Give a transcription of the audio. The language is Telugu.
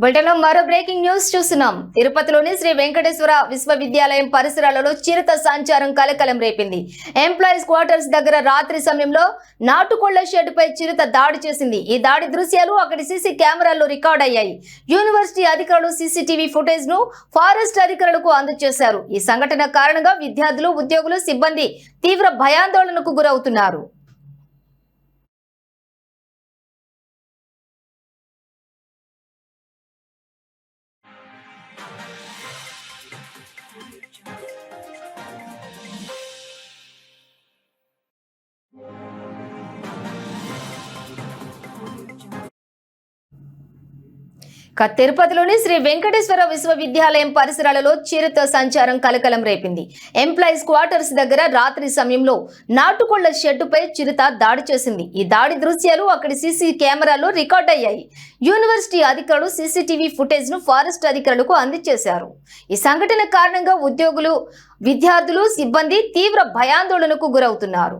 బులెటిన్లో మరో బ్రేకింగ్ న్యూస్ చూస్తున్నాం. తిరుపతిలోని శ్రీ వెంకటేశ్వర విశ్వవిద్యాలయం పరిసరాలలో చిరుత సంచారం కలకలం రేపింది. ఎంప్లాయీస్ క్వార్టర్స్ దగ్గర రాత్రి సమయంలో నాటుకోళ్ళ షెడ్డుపై చిరుత దాడి చేసింది. ఈ దాడి దృశ్యాలు అక్కడి సీసీ కెమెరాల్లో రికార్డ్ అయ్యాయి. యూనివర్సిటీ అధికారులు సీసీటీవీ ఫుటేజ్ను ఫారెస్ట్ అధికారులకు అందజేశారు. ఈ సంఘటన కారణంగా విద్యార్థులు ఉద్యోగులు సిబ్బంది తీవ్ర భయాందోళనకు గురవుతున్నారు. తిరుపతిలోని శ్రీ వెంకటేశ్వర విశ్వవిద్యాలయం పరిసరాలలో చిరుత సంచారం కలకలం రేపింది. ఎంప్లాయీస్ క్వార్టర్స్ దగ్గర రాత్రి సమయంలో నాటుకోళ్ళ షెడ్డుపై చిరుత దాడి చేసింది. ఈ దాడి దృశ్యాలు అక్కడి సీసీ కెమెరాలో రికార్డ్ అయ్యాయి. యూనివర్సిటీ అధికారులు సీసీటీవీ ఫుటేజ్ను ఫారెస్ట్ అధికారులకు అందజేశారు. ఈ సంఘటన కారణంగా ఉద్యోగులు విద్యార్థులు సిబ్బంది తీవ్ర భయాందోళనకు గురవుతున్నారు.